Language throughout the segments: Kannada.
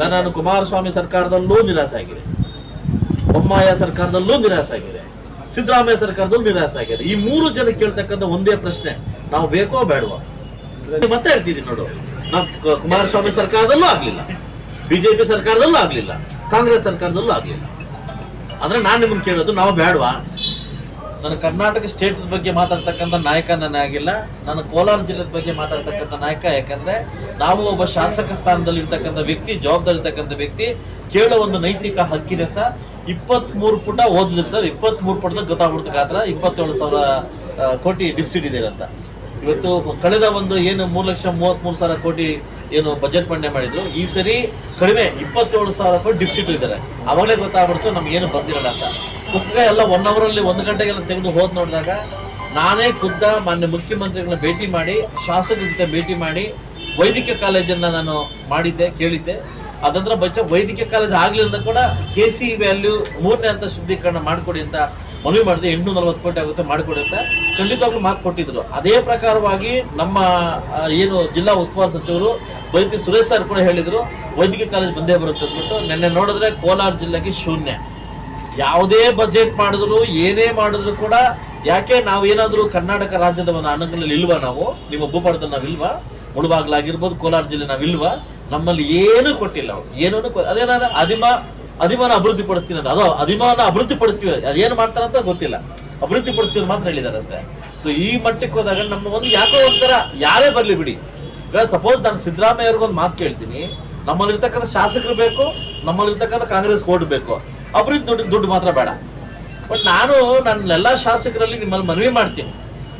ನಾನು ಕುಮಾರಸ್ವಾಮಿ ಸರ್ಕಾರದಲ್ಲೂ ನಿರಾಸೆ ಆಗಿದೆ ಬೊಮ್ಮಾಯ ಸರ್ಕಾರದಲ್ಲೂ ನಿರಾಸೆ ಆಗಿದೆ ಸಿದ್ದರಾಮಯ್ಯ ಸರ್ಕಾರದಲ್ಲೂ ನಿರಾಸೆ ಆಗಿದೆ ಈ ಮೂರು ಜನ ಕೇಳ್ತಕ್ಕಂಥ ಒಂದೇ ಪ್ರಶ್ನೆ, ನಾವು ಬೇಕೋ ಬೇಡವಾ? ಮತ್ತೆ ಹೇಳ್ತಿದ್ದೀನಿ ನೋಡು. ನಾವು ಕುಮಾರಸ್ವಾಮಿ ಸರ್ಕಾರದಲ್ಲೂ ಆಗ್ಲಿಲ್ಲ. ಬಿಜೆಪಿ ಸರ್ಕಾರದಲ್ಲೂ ಆಗ್ಲಿಲ್ಲ. ಕಾಂಗ್ರೆಸ್ ಸರ್ಕಾರದಲ್ಲೂ ಆಗ್ಲಿಲ್ಲ. ಅಂದ್ರೆ ನಾನು ನಿಮ್ಮನ್ನ ಕೇಳೋದು, ನಾವು ಬೇಡವಾ? ನನ್ನ ಕರ್ನಾಟಕ ಸ್ಟೇಟ್ ಬಗ್ಗೆ ಮಾತಾಡ್ತಕ್ಕಂಥ ನಾಯಕ ನಾನು ಆಗಿಲ್ಲ. ನಾನು ಕೋಲಾರ ಜಿಲ್ಲೆ ಬಗ್ಗೆ ಮಾತಾಡ್ತಕ್ಕಂಥ ನಾಯಕ, ಯಾಕಂದ್ರೆ ನಾವು ಒಬ್ಬ ಶಾಸಕ ಸ್ಥಾನದಲ್ಲಿ ಇರ್ತಕ್ಕಂಥ ವ್ಯಕ್ತಿ ಜವಾಬ್ದಾರಿ ಇರ್ತಕ್ಕಂಥ ವ್ಯಕ್ತಿ. ಕೇಳೋ ಒಂದು ನೈತಿಕ ಹಕ್ಕಿದೆ ಸರ್. ಇಪ್ಪತ್ತ್ ಮೂರು ಪುಟ ಓದಿದ್ರು ಸರ್. ಇಪ್ಪತ್ತ್ ಮೂರು ಪುಟದಾಗ ಗೊತ್ತಾಗ್ಬಿಡ್ತು ಗಾತ್ರ ಇಪ್ಪತ್ತೇಳು ಸಾವಿರ ಕೋಟಿ ಡಿಪ್ಸಿಟ್ ಇದೆ ಅಂತ. ಇವತ್ತು ಕಳೆದ ಒಂದು ಏನು ಮೂರು ಲಕ್ಷ ಮೂವತ್ಮೂರು ಸಾವಿರ ಕೋಟಿ ಏನು ಬಜೆಟ್ ಮಂಡನೆ ಮಾಡಿದ್ರು, ಈ ಸರಿ ಕಡಿಮೆ ಇಪ್ಪತ್ತೇಳು ಸಾವಿರ ಕೋಟಿ ಡಿಪ್ಸಿಟ್ ಇದ್ದಾರೆ. ಅವಾಗಲೇ ಗೊತ್ತಾಗ್ಬಿಡ್ತು ನಮ್ಗೆ ಏನು ಬಂದಿರಲ್ಲ ಅಂತ. ಪುಸ್ತಕ ಎಲ್ಲ ಒನ್ ಅವರ್ ಅಲ್ಲಿ ಒಂದು ಗಂಟೆಗೆಲ್ಲ ತೆಗೆದು ಹೋದ್ ನೋಡಿದಾಗ ನಾನೇ ಖುದ್ದ ಮಾನ್ಯ ಮುಖ್ಯಮಂತ್ರಿಗಳನ್ನ ಭೇಟಿ ಮಾಡಿ, ಶಾಸಕರ ಜೊತೆ ಭೇಟಿ ಮಾಡಿ, ವೈದ್ಯಕೀಯ ಕಾಲೇಜನ್ನ ನಾನು ಮಾಡಿದ್ದೆ, ಕೇಳಿದ್ದೆ. ಅದಂದ್ರೆ ಬಚ್ಚ ವೈದ್ಯಕೀಯ ಕಾಲೇಜ್ ಆಗ್ಲಿಲ್ಲ ಕೂಡ ಕೆ ಸಿ ವ್ಯಾಲ್ಯೂ ಮೂರನೇ ಅಂತ ಶುದ್ಧೀಕರಣ ಮಾಡಿಕೊಡಿ ಅಂತ ಮನವಿ ಮಾಡಿದೆ. ಎಂಟುನೂರ ನಲವತ್ತು ಕೋಟಿ ಆಗುತ್ತೆ ಮಾಡಿಕೊಡಿ ಅಂತ ಖಂಡಿತವಾಗ್ಲೂ ಮಾತು ಕೊಟ್ಟಿದ್ರು. ಅದೇ ಪ್ರಕಾರವಾಗಿ ನಮ್ಮ ಏನು ಜಿಲ್ಲಾ ಉಸ್ತುವಾರಿ ಸಚಿವರು ವೈದ್ಯ ಸುರೇಶ್ ಸರ್ ಕೂಡ ಹೇಳಿದ್ರು, ವೈದ್ಯಕೀಯ ಕಾಲೇಜ್ ಬಂದೇ ಬರುತ್ತೆ ಅಂದ್ಬಿಟ್ಟು. ನಿನ್ನೆ ನೋಡಿದ್ರೆ ಕೋಲಾರ ಜಿಲ್ಲೆಗೆ ಶೂನ್ಯ. ಯಾವುದೇ ಬಜೆಟ್ ಮಾಡಿದ್ರು, ಏನೇ ಮಾಡಿದ್ರು ಕೂಡ ಯಾಕೆ ನಾವು ಏನಾದ್ರೂ ಕರ್ನಾಟಕ ರಾಜ್ಯದ ಒಂದು ಅನುಕೂಲದಲ್ಲಿ ಇಲ್ವಾ ನಾವು? ನಿಮ್ಮ ಭೂಪಟದಲ್ಲಿ ನಾವಿಲ್ವಾ ಮುಳುಬಾಗ್ಲಾಗಿರ್ಬೋದು, ಕೋಲಾರ ಜಿಲ್ಲೆ ನಾವಿಲ್ವಾ ನಮ್ಮಲ್ಲಿ ಏನೂ ಕೊಟ್ಟಿಲ್ಲ ಅವ್ರು. ಏನೂ ಅದೇನಾದ್ರೆ ಅದಿಮ ಅದಿಮಾನ ಅಭಿವೃದ್ಧಿ ಪಡಿಸ್ತೀನಿ ಅಂತ. ಅದು ಅದಿಮಾನ ಅಭಿವೃದ್ಧಿ ಪಡಿಸ್ತೀವಿ. ಅದೇನು ಮಾಡ್ತಾರಂತ ಗೊತ್ತಿಲ್ಲ. ಅಭಿವೃದ್ಧಿ ಪಡಿಸ್ತೀವಿ ಅಂತ ಮಾತ್ರ ಹೇಳಿದ್ದಾರೆ ಅಷ್ಟೇ. ಸೊ ಈ ಮಟ್ಟಕ್ಕೆ ಹೋದಾಗ ನಮ್ಮ ಒಂದು ಯಾಕೋ ಒಂಥರ ಯಾರೇ ಬರಲಿ ಬಿಡಿ. ಸಪೋಸ್ ನಾನು ಸಿದ್ದರಾಮಯ್ಯ ಅವ್ರಿಗೊಂದು ಮಾತು ಕೇಳ್ತೀನಿ. ನಮ್ಮಲ್ಲಿರ್ತಕ್ಕಂಥ ಶಾಸಕರು ಬೇಕು, ನಮ್ಮಲ್ಲಿರ್ತಕ್ಕಂಥ ಕಾಂಗ್ರೆಸ್ ಓಟ್ ಬೇಕು. ಅಭಿವೃದ್ಧಿ ದುಡ್ಡು ದುಡ್ಡು ಮಾತ್ರ ಬೇಡ. ಬಟ್ ನಾನು ನನ್ನ ಎಲ್ಲಾ ಶಾಸಕರಲ್ಲಿ ನಿಮ್ಮಲ್ಲಿ ಮನವಿ ಮಾಡ್ತೀನಿ.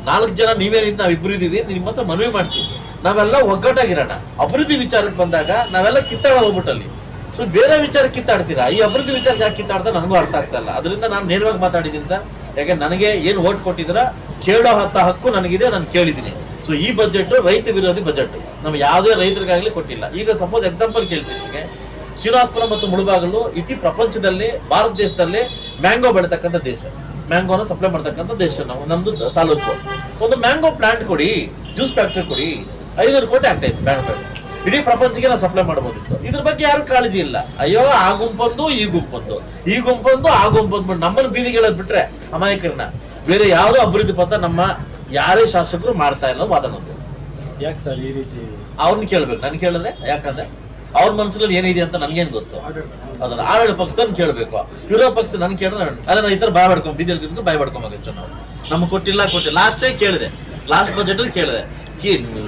ನಾಲ್ಕು ಜನ ನೀವೇನಿಂದ ನಾವು ಇಬ್ಬರು ಇದ್ದೀವಿ ನಿಮ್ಮ ಹತ್ರ ಮನವಿ ಮಾಡ್ತೀವಿ. ನಾವೆಲ್ಲ ಒಗ್ಗಟ್ಟಾಗಿರೋಣ. ಅಭಿವೃದ್ಧಿ ವಿಚಾರಕ್ಕೆ ಬಂದಾಗ ನಾವೆಲ್ಲ ಕಿತ್ತಾಡ ಹೋಗ್ಬಿಟ್ಟಲ್ಲಿ. ಸೊ ಬೇರೆ ವಿಚಾರ ಕಿತ್ತಾಡ್ತೀರಾ? ಈ ಅಭಿವೃದ್ಧಿ ವಿಚಾರ ಯಾಕೆ ಕಿತ್ತಾಡ್ತಾ ನನಗೂ ಅರ್ಥ ಆಗ್ತಾ ಇಲ್ಲ. ಅದರಿಂದ ನಾನು ನೇರವಾಗಿ ಮಾತಾಡಿದ್ದೀನಿ ಸರ್. ಯಾಕೆ ನನಗೆ ಏನು ಓಟ್ ಕೊಟ್ಟಿದ್ರ ಕೇಳೋ ಹತ್ತ ಹಕ್ಕು ನನಗಿದೆ, ನಾನು ಕೇಳಿದ್ದೀನಿ. ಸೊ ಈ ಬಜೆಟ್ ರೈತ ವಿರೋಧಿ ಬಜೆಟ್ ನಾವು ಯಾವುದೇ ರೈತರಿಗಾಗಲಿ ಕೊಟ್ಟಿಲ್ಲ. ಈಗ ಸಪೋಸ್ ಎಕ್ಸಾಂಪಲ್ ಕೇಳ್ತೀನಿ ನಿಮಗೆ. ಶ್ರೀನಿವಾಸಪುರ ಮತ್ತು ಮುಳುಬಾಗಲು ಇತಿ ಪ್ರಪಂಚದಲ್ಲಿ ಭಾರತ ದೇಶದಲ್ಲಿ ಮ್ಯಾಂಗೋ ಬೆಳೆತಕ್ಕಂಥ ದೇಶ. ಮ್ಯಾಂಗೋನ ಸಪ್ಲೈ ಮಾಡ್ತಕ್ಕಂಥ ದೇಶ ನಾವು ನಮ್ದು ತಾಲೂಕು. ಒಂದು ಮ್ಯಾಂಗೋ ಪ್ಲಾಂಟ್ ಕೊಡಿ ಜ್ಯೂಸ್ ಫ್ಯಾಕ್ಟರಿ ಕೊಡಿ ಐನೂರು ಕೋಟಿ ಆಗ್ತಾ ಇತ್ತು ಮ್ಯಾಂಗೋ ಇಡೀ ಪ್ರಪಂಚಕ್ಕೆ ನಾವು ಸಪ್ಲೈ ಮಾಡ್ಬೋದಿತ್ತು. ಇದ್ರ ಬಗ್ಗೆ ಯಾರು ಕಾಳಜಿ ಇಲ್ಲ. ಅಯ್ಯೋ ಆ ಗುಂಪೊಂದು ಈ ಗುಂಪೊಂದು. ಈ ಗುಂಪೊಂದು ಆ ಗುಂಪೊಂದು. ನಮ್ಮನ್ನು ಬೀದಿ ಹೇಳೋದ್ ಬಿಟ್ರೆ ಅಮಾಯಕರನ್ನ. ಬೇರೆ ಯಾವುದೋ ಅಭಿವೃದ್ಧಿ ಪತ್ರ ನಮ್ಮ ಯಾರೇ ಶಾಸಕರು ಮಾಡ್ತಾ ಇಲ್ಲ ವಾದ ಯಾಕೆ ಸರ್ ಈ ರೀತಿ? ಅವ್ರನ್ನ ಕೇಳ್ಬೇಕು. ನನ್ ಕೇಳಿದ್ರೆ ಯಾಕಂದ್ರೆ ಅವ್ರ ಮನಸ್ಸಲ್ಲಿ ಏನಿದೆ ಅಂತ ನನ್ಗೇನ್ ಗೊತ್ತು? ಅದನ್ನ ಆಡಳಿತ ಪಕ್ಷದವ್ರನ್ನ ಕೇಳಬೇಕು. ವಿರೋಧ ಪಕ್ಷದ ನನ್ ಕೇಳಿದ್ರೆ ಅದನ್ನ ಈ ತರ ಬಾಯ್ ಮಾಡ್ಕೊಂಡು ಬೀದಿಯಲ್ಲಿ ಬಾಯ್ ಮಾಡ್ಕೊಂಬಷ್ಟು ನಾವು. ನಮ್ಗೆ ಕೊಟ್ಟಿಲ್ಲ ಕೊಟ್ಟಿಲ್ಲ. ಲಾಸ್ಟೇ ಕೇಳಿದೆ. ಲಾಸ್ಟ್ ಬಜೆಟ್ ಅಲ್ಲಿ ಕೇಳಿದೆ.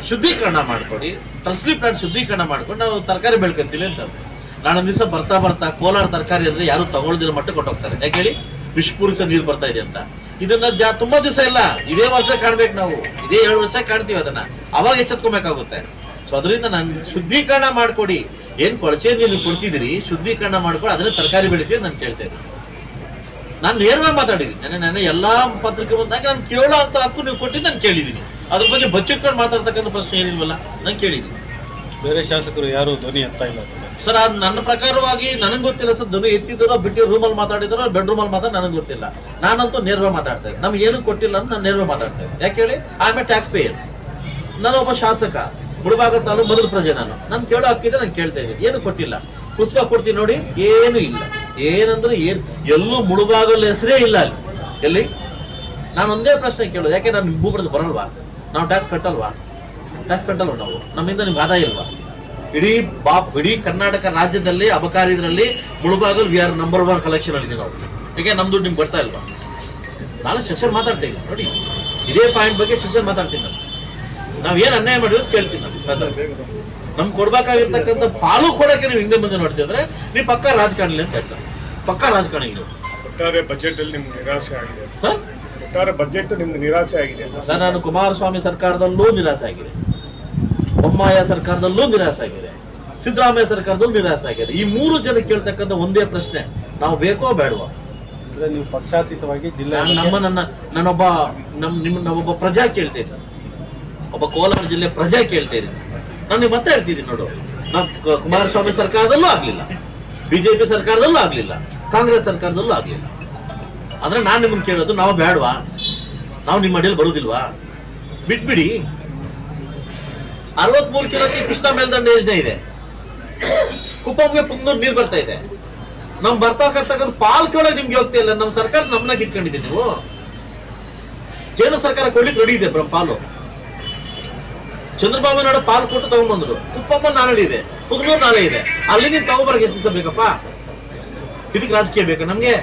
ಶುದ್ಧೀಕರಣ ಮಾಡ್ಕೊಡಿ. ಟ್ರಸ್ಲಿ ಪ್ಲಾಂಟ್ ಶುದ್ಧೀಕರಣ ಮಾಡ್ಕೊಂಡು ನಾವು ತರಕಾರಿ ಬೆಳ್ಕೊಂತೀವಿ ಅಂತ ನಾನೊಂದ್ ದಿವಸ ಬರ್ತಾ ಬರ್ತಾ ಕೋಲಾರ ತರಕಾರಿ ಅಂದ್ರೆ ಯಾರು ತಗೊಳ್ದಿರೋ ಮಟ್ಟ ಕೊಟ್ಟೋಗ್ತಾರೆ. ಯಾಕೆ ಹೇಳಿ? ವಿಷಪೂರಿತ ನೀರು ಬರ್ತಾ ಇದೆ ಅಂತ. ಇದನ್ನ ತುಂಬಾ ದಿವಸ ಇಲ್ಲ. ಇದೇ ವರ್ಷ ಕಾಣ್ಬೇಕು ನಾವು. ಇದೇ ಎರಡು ವರ್ಷ ಕಾಣ್ತೀವಿ ಅದನ್ನ. ಅವಾಗ ಎಚ್ಚೆತ್ಕೊಬೇಕಾಗುತ್ತೆ. ಸೊ ಅದರಿಂದ ನಾನು ಶುದ್ಧೀಕರಣ ಮಾಡ್ಕೊಡಿ. ಏನ್ ಕೊಳಚೆ ನೀರು ಕೊಡ್ತಿದ್ದೀರಿ ಶುದ್ಧೀಕರಣ ಮಾಡ್ಕೊಡಿ ಅದನ್ನ ತರಕಾರಿ ಬೆಳಿತೀವಿ ನಾನು ಕೇಳ್ತಾ ಇದ್ದೀನಿ. ನಾನು ನೇರವಾಗಿ ಮಾತಾಡಿದ್ದೀನಿ. ನಾನು ನನ್ನ ಎಲ್ಲಾ ಪತ್ರಿಕೆ ಬಂದಾಗ ನಾನು ಕೇಳೋ ಅಂತ ಹಕ್ಕು ನೀವು ಕೊಟ್ಟಿದ್ದು ನಾನು ಕೇಳಿದ್ದೀನಿ. ಅದ್ರ ಬಗ್ಗೆ ಬಚ್ಚಿಟ್ಕೊಂಡು ಮಾತಾಡ್ತಕ್ಕಂಥ ಪ್ರಶ್ನೆ ಏನಿಲ್ವಲ್ಲ ನಾನು ಕೇಳಿದ್ದೀನಿ. ಬೇರೆ ಶಾಸಕರು ಯಾರು ಧ್ವನಿ ಎತ್ತಾ ಇಲ್ಲ. ಸರ್ ಅದು ನನ್ನ ಪ್ರಕಾರವಾಗಿ ನನಗೆ ಗೊತ್ತಿಲ್ಲ ಸರ್ ಧ್ವನಿ ಎತ್ತಿದ್ದಾರೋ ಬಿಟ್ಟು ರೂಮಲ್ಲಿ ಮಾತಾಡಿದಾರೋ ಬೆಡ್ರೂಮ್ ಅಲ್ಲಿ ಮಾತಾಡ ನನಗೆ ಗೊತ್ತಿಲ್ಲ. ನಾನಂತೂ ನೇರವಾಗಿ ಮಾತಾಡ್ತಾ ಇದ್ದೆ ನಮ್ಗೆ ಏನು ಕೊಟ್ಟಿಲ್ಲ ಅಂತ ನಾನು ನೇರವಾಗಿ ಮಾತಾಡ್ತಾ ಇದ್ದೆ ಯಾಕೆ ಹೇಳಿ? ಆಮೇಲೆ ಎ ಟ್ಯಾಕ್ಸ್ ಪೇಯರ್ ನಾನು ಒಬ್ಬ ಶಾಸಕ. ಮುಳುಬಾಗ ತಾಲೂಕು ಮೊದಲ ಪ್ರಜೆ ನಾನು. ನಾನು ಕೇಳೋ ಹಕ್ಕಿದೆ, ನಾನು ಕೇಳ್ತಾ ಇದ್ದೀನಿ. ಏನು ಕೊಟ್ಟಿಲ್ಲ. ಪುಸ್ತಕ ಕೊಡ್ತೀನಿ ನೋಡಿ, ಏನು ಇಲ್ಲ. ಏನಂದ್ರೆ ಏನ್, ಎಲ್ಲೂ ಮುಳುಬಾಗಲ್ ಹೆಸರೇ ಇಲ್ಲ ಅಲ್ಲಿ. ಎಲ್ಲಿ? ನಾನು ಒಂದೇ ಪ್ರಶ್ನೆ ಕೇಳೋದು. ಯಾಕೆ ನಾನು ನಿಮ್ಮ ಭೂಪಡದ ಬರಲ್ವಾ? ನಾವು ಟ್ಯಾಕ್ಸ್ ಕಟ್ಟಲ್ವಾ? ಟ್ಯಾಕ್ಸ್ ಕಟ್ಟಲ್ವ ನಾವು? ನಮ್ಮಿಂದ ನಿಮ್ಗೆ ಆದಾಯ ಇಲ್ವಾ? ಇಡೀ ಬಾ ಇಡೀ ಕರ್ನಾಟಕ ರಾಜ್ಯದಲ್ಲಿ ಅಬಕಾರಿ ಇದರಲ್ಲಿ Mulbagal V R number one collection ಅಲ್ಲಿ ನಾವು. ಯಾಕೆ ನಮ್ಮ ದುಡ್ಡು ನಿಮ್ಗೆ ಬರ್ತಾ ಇಲ್ವಾ? ನಾನು ಶಶರ್ ಮಾತಾಡ್ತೀನಿ ನೋಡಿ, ಇದೇ ಪಾಯಿಂಟ್ ಬಗ್ಗೆ ಶಶರ್ ಮಾತಾಡ್ತೀನಿ ನಾನು. ನಾವ್ ಏನ್ ಅನ್ಯಾಯ ಮಾಡಿದ್ರು ಕೇಳ್ತೀವಿ ನಾವು ನಮ್ಗೆ ಕೊಡ್ಬೇಕಾಗಿರ್ತಕ್ಕಂಥ ಪಾಲು ಕೊಡಕ್ಕೆ ನೀವು ಹಿಂದೆ ಮುಂದೆ ನೋಡ್ತಿದ್ರೆ ನೀವು ಪಕ್ಕ ರಾಜಕಾರಣಿ ಅಂತ ಹೇಳ್ತಾರೆ. ಪಕ್ಕ ರಾಜಕಾರಣಿ ನೀವು ಒಟ್ಟಾರೆ ಬಜೆಟ್ ಅಲ್ಲಿ ನಿಮ್ಗೆ ನಿರಾಸೆ ಆಗಿದೆ. ಸರ್? ಒಟ್ಟಾರೆ ಬಜೆಟ್ ನಿಮ್ಗೆ ನಿರಾಸೆ ಆಗಿದೆ. ಸರ್ ನಾನು ಕುಮಾರಸ್ವಾಮಿ ಸರ್ಕಾರದಲ್ಲೂ ನಿರಾಸೆ ಆಗಿದೆ. ಬೊಮ್ಮಾಯ ಸರ್ಕಾರದಲ್ಲೂ ನಿರಾಸೆ ಆಗಿದೆ. ಸಿದ್ದರಾಮಯ್ಯ ಸರ್ಕಾರದಲ್ಲೂ ನಿರಾಸೆ ಆಗಿದೆ. ಈ ಮೂರು ಜನ ಕೇಳ್ತಕ್ಕಂಥ ಒಂದೇ ಪ್ರಶ್ನೆ. ನಾವು ಬೇಕೋ ಬೇಡವಾ? ಅಂದ್ರೆ ನೀವು ಪಕ್ಷಾತೀತವಾಗಿ ಜಿಲ್ಲೆ ನಮ್ಮ ನನ್ನ ನನ್ನೊಬ್ಬ ನಮ್ ನಿಮ್ಮ ನಾವೊಬ್ಬ ಪ್ರಜಾ ಕೇಳ್ತಾ ಇದ್ದೀನಿ ಒಬ್ಬ ಕೋಲಾರ ಜಿಲ್ಲೆ ಪ್ರಜೆ ಕೇಳ್ತಾ ಇದ್ದೀನಿ ನಾನು ನೀವು ಮತ್ತೆ ಹೇಳ್ತಿದ್ದೀನಿ ನೋಡು. ನಾವು ಕುಮಾರಸ್ವಾಮಿ ಸರ್ಕಾರದಲ್ಲೂ ಆಗ್ಲಿಲ್ಲ. ಬಿಜೆಪಿ ಸರ್ಕಾರದಲ್ಲೂ ಆಗ್ಲಿಲ್ಲ. ಕಾಂಗ್ರೆಸ್ ಸರ್ಕಾರದಲ್ಲೂ ಆಗ್ಲಿಲ್ಲ. ಅಂದ್ರೆ ನಾನು ನಿಮ್ಗೆ ಕೇಳೋದು, ನಾವು ಬೇಡವಾ ನಾವು ನಿಮ್ಮ ಅಡಿಯಲ್ಲಿ ಬರುದಿಲ್ವಾ? ಬಿಟ್ಬಿಡಿ. ಅರವತ್ಮೂರು ಕಿಲೋಮೀಟರ್ ಕೃಷ್ಣ ಮೇಲ್ದಂಡ ಯೋಜನೆ ಇದೆ. ಕುಪ್ಪಂಗೆ ಪುಂಗ್ನೂರ್ ನೀರ್ ಬರ್ತಾ ಇದೆ. ನಮ್ ಬರ್ತಾ ಕರ್ತಕ್ಕಂಥ ಪಾಲ್ ಕೆಳಗೆ ನಿಮ್ಗೆ ಹೋಗ್ತಾ ಇಲ್ಲ. ನಮ್ಮ ಸರ್ಕಾರ ನಮ್ಮನ್ನ ಇಟ್ಕೊಂಡಿದ್ದೀವಿ ನೀವು. ಕೇಂದ್ರ ಸರ್ಕಾರ ಕೊಡ್ಲಿಕ್ಕೆ ರೆಡಿ ಇದೆ ಪಾಲು. ಚಂದ್ರಬಾಬು ನಾಯ್ಡು ಪಾಲ್ ಕೊಟ್ಟು ತಗೊಂಡ್ಬಂದ್ರು. ಕುಪ್ಪಮ್ಮ ನಾಳೆ ಇದೆ ಪುಗ್ನೂರ್ ನಾಳೆ ಇದೆ. ಅಲ್ಲಿ ನೀನ್ ಎಷ್ಟು ದಿವಸ ಇದಕ್ಕೆ ರಾಜಕೀಯ ಬೇಕಾ ನಮ್ಗೆ?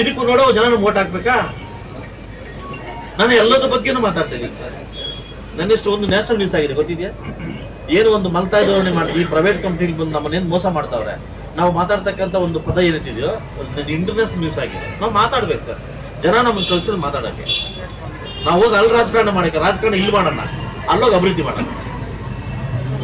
ಇದಕ್ಕೂ ನೋಡೋ ಜನ ಓಟ್ ಹಾಕ್ಬೇಕಾ? ನಾನು ಎಲ್ಲದ ಬಗ್ಗೆನೂ ಮಾತಾಡ್ತೇನೆ. ಸರ್ ಒಂದು ನ್ಯಾಷನಲ್ ನ್ಯೂಸ್ ಆಗಿದೆ, ಗೊತ್ತಿದ್ಯಾ? ಏನು ಒಂದು ಮಲ್ತಾ ಧೋರಣೆ ಮಾಡ್ತೀವಿ ಪ್ರೈವೇಟ್ ಕಂಪ್ನಿಗೆ ಬಂದು ನಮ್ಮನ್ನೇನು ಮೋಸ ಮಾಡ್ತಾವ್ರೆ? ನಾವು ಮಾತಾಡ್ತಕ್ಕಂಥ ಒಂದು ಪದ ಏನಿದೆಯೋ, ಒಂದು ಇಂಟರ್ನ್ಯಾಷನಲ್ ನ್ಯೂಸ್ ಆಗಿದೆ. ನಾವು ಮಾತಾಡ್ಬೇಕು ಸರ್. ಜನ ನಮ್ಮನ್ನು ಕಳ್ಸಿದ್ರೆ ಮಾತಾಡೋಕ್ಕೆ. ನಾವು ಹೋಗಿ ಅಲ್ಲಿ ರಾಜಕಾರಣ ಮಾಡಕ್ಕೆ, ರಾಜಕಾರಣ ಇಲ್ಲಿ ಮಾಡೋಣ. ಅಲ್ಲೋಗಿ ಅಭಿವೃದ್ಧಿ ಮಾಡೋಣ